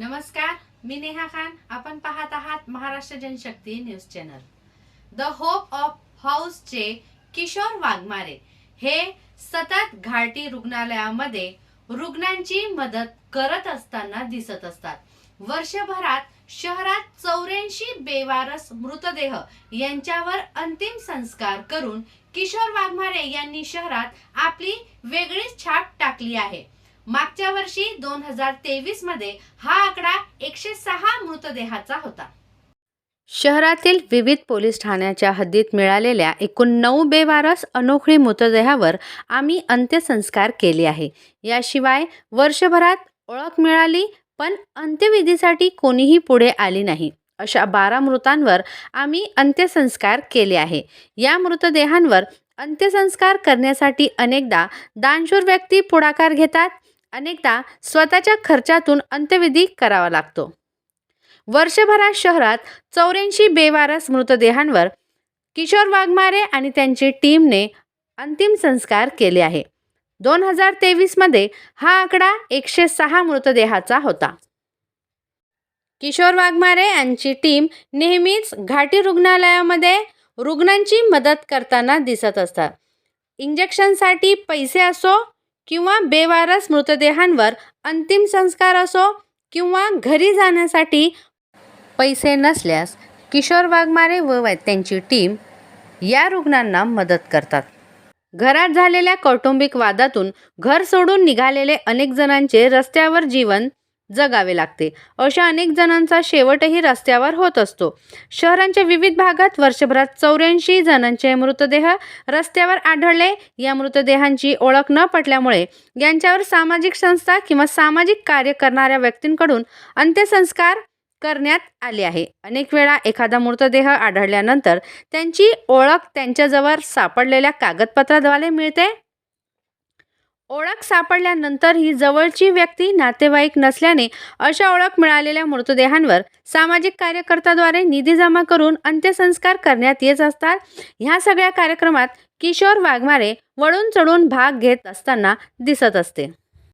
नमस्कार मी नेहा खान. आपण पाहत आहात Maharashtra Janshakti news channel. The hope of हाऊसचे किशोर वाघमारे हे सतत घाटी रुग्णालयामध्ये रुग्णांची मदत करत असताना दिसत असतात. वर्षभरात शहरात चौऱ्याऐंशी बेवारस मृतदेह यांच्यावर अंतिम संस्कार करून किशोर वाघमारे यांनी शहरात आपली वेगळीच छाप टाकली आहे. मागच्या वर्षी दोन हजार तेवीसमध्ये हा आकडा एकशे सहा मृतदेहाचा होता. शहरातील विविध पोलीस ठाण्याच्या हद्दीत मिळालेल्या एकूण नऊ बेवारस अनोखळी मृतदेहावर आम्ही अंत्यसंस्कार केले आहे. याशिवाय वर्षभरात ओळख मिळाली पण अंत्यविधीसाठी कोणीही पुढे आली नाही. अशा बारा मृतांवर आम्ही अंत्यसंस्कार केले आहे. या मृतदेहांवर अंत्यसंस्कार करण्यासाठी अनेकदा दानशूर व्यक्ती पुढाकार घेतात अनेकदा स्वतःच्या खर्चातून अंत्यविधी करावा लागतो. वर्षभरात शहरात चौऱ्याऐंशी बेवारस मृतदेहांवर किशोर वाघमारे आणि त्यांची टीमने अंतिम संस्कार केले आहे. दोन हजार तेवीसमध्ये हा आकडा एकशे सहा मृतदेहाचा होता. किशोर वाघमारे यांची टीम नेहमीच घाटी रुग्णालयामध्ये रुग्णांची मदत करताना दिसत असतात. इंजेक्शनसाठी पैसे असो किंवा बेवारस मृतदेहांवर अंतिम संस्कार असो किंवा घरी जाण्यासाठी पैसे नसल्यास किशोर वाघमारे व त्यांची टीम या रुग्णांना मदत करतात. घरात झालेल्या कौटुंबिक वादातून घर सोडून निघालेले अनेक जणांचे रस्त्यावर जीवन जगावे लागते. अशा अनेक जणांचा शेवटही रस्त्यावर होत असतो. शहरांच्या विविध भागात वर्षभरात चौऱ्याऐंशी जणांचे मृतदेह रस्त्यावर आढळले. या मृतदेहांची ओळख न पटल्यामुळे यांच्यावर सामाजिक संस्था किंवा सामाजिक कार्य करणाऱ्या व्यक्तींकडून अंत्यसंस्कार करण्यात आले आहे. अनेक वेळा एखादा मृतदेह आढळल्यानंतर त्यांची ओळख त्यांच्याजवळ सापडलेल्या कागदपत्राद्वारे मिळते. ओळख सापडल्यानंतर ही जवळची व्यक्ती नातेवाईक नसल्याने अशा ओळख मिळालेल्या मृतदेहांवर सामाजिक कार्यकर्त्याद्वारे निधी जमा करून अंत्यसंस्कार करण्यात येत असतात. ह्या सगळ्या कार्यक्रमात किशोर वाघमारे वळून चढून भाग घेत असताना दिसत असते.